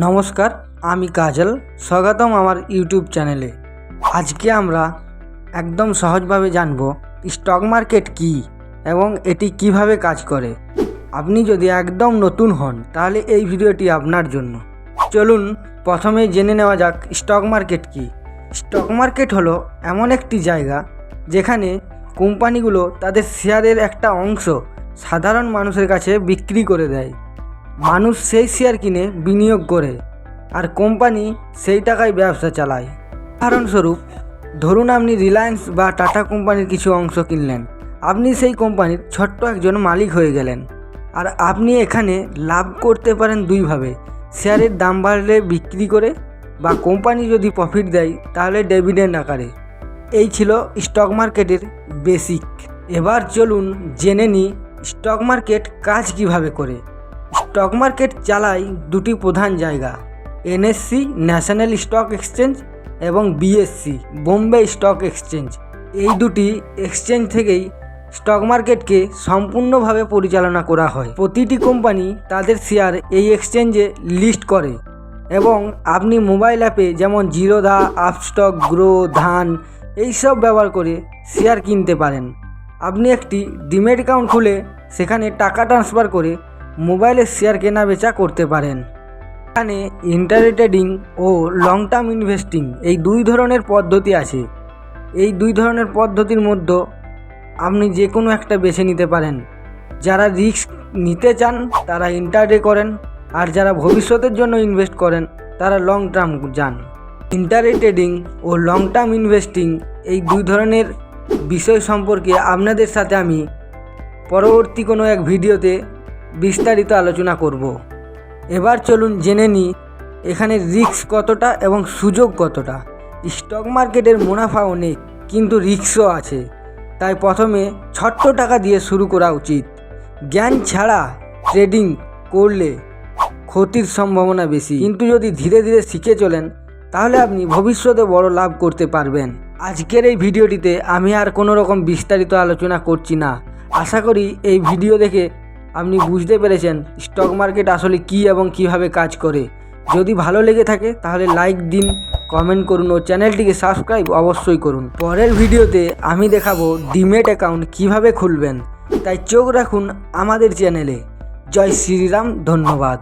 নমস্কার, আমি কাজল। স্বাগতম আমার ইউটিউব চ্যানেলে। আজকে আমরা একদম সহজভাবে জানব, স্টক মার্কেট কি এবং এটি কীভাবে কাজ করে। আপনি যদি একদম নতুন হন, তাহলে এই ভিডিওটি আপনার জন্য। চলুন, প্রথমে জেনে নেওয়া যাক স্টক মার্কেট কি। স্টক মার্কেট হলো এমন একটি জায়গা যেখানে কোম্পানিগুলো তাদের শেয়ারের একটা অংশ সাধারণ মানুষের কাছে বিক্রি করে দেয়। মানুষ সেই শেয়ার কিনে বিনিয়োগ করে আর কোম্পানি সেই টাকায় ব্যবসা চালায়। উদাহরণস্বরূপ, ধরুন আপনি রিলায়েন্স বা টাটা কোম্পানির কিছু অংশ কিনলেন। আপনি সেই কোম্পানির ছোট্ট একজন মালিক হয়ে গেলেন। আর আপনি এখানে লাভ করতে পারেন দুইভাবে। শেয়ারের দাম বাড়লে বিক্রি করে বা কোম্পানি যদি প্রফিট দেয়, তাহলে ডেভিডেন্ড আকারে। এই ছিল স্টক মার্কেটের বেসিক এবার চলুন জেনে নিই স্টক মার্কেট কাজ কীভাবে করে। স্টক মার্কেট চালায় দুটি প্রধান জায়গা এনএসসি ন্যাশনাল স্টক এক্সচেঞ্জ এবং বিএসসি বোম্বে স্টক এক্সচেঞ্জ এই দুটি এক্সচেঞ্জ থেকেই স্টক মার্কেটকে সম্পূর্ণভাবে পরিচালনা করা হয়। প্রতিটি কোম্পানি তাদের শেয়ার এই এক্সচেঞ্জে লিস্ট করে এবং আপনি মোবাইল অ্যাপে যেমন জিরোদা আপস্টক গ্রো ধান এইসব ব্যবহার করে শেয়ার কিনতে পারেন। আপনি একটি ডিমেট অ্যাকাউন্ট খুলে সেখানে টাকা ট্রান্সফার করে মোবাইলে শেয়ার কেনা বেচা করতে পারেন। এখানে ইন্টারে ট্রেডিং ও লং টার্ম ইনভেস্টিং এই দুই ধরনের পদ্ধতি আছে। এই দুই ধরনের পদ্ধতির মধ্যে আপনি যে কোনো একটা বেছে নিতে পারেন। যারা রিস্ক নিতে চান, তারা ইন্টারডে করেন। আর যারা ভবিষ্যতের জন্য ইনভেস্ট করেন, তারা লং টার্ম যান। ইন্টারে ট্রেডিং ও লং টার্ম ইনভেস্টিং এই দুই ধরনের বিষয় সম্পর্কে আপনাদের সাথে আমি পরবর্তী কোনো এক ভিডিওতে বিস্তারিত আলোচনা করব। এবার চলুন জেনে নিই, এখানে রিস্ক কতটা এবং সুযোগ কতটা। স্টক মার্কেটের মুনাফা অনেক কিন্তু রিস্কও আছে। তাই প্রথমে ছোট্ট টাকা দিয়ে শুরু করা উচিত। জ্ঞান ছাড়া ট্রেডিং করলে ক্ষতির সম্ভাবনা বেশি। কিন্তু যদি ধীরে ধীরে শিখে চলেন, তাহলে আপনি ভবিষ্যতে বড় লাভ করতে পারবেন। আজকের এই ভিডিওটিতে আমি আর কোনো রকম বিস্তারিত আলোচনা করছি না। আশা করি এই ভিডিও দেখে আপনি বুঝতে পেরেছেন স্টক মার্কেট আসলে কি এবং কীভাবে কাজ করে। যদি ভালো লেগে থাকে, তাহলে লাইক দিন কমেন্ট করুন ও চ্যানেলটিকে সাবস্ক্রাইব অবশ্যই করুন। পরের ভিডিওতে আমি দেখাবো ডিমেট অ্যাকাউন্ট কীভাবে খুলবেন। তাই চোখ রাখুন আমাদের চ্যানেলে। জয় শ্রীরাম, ধন্যবাদ।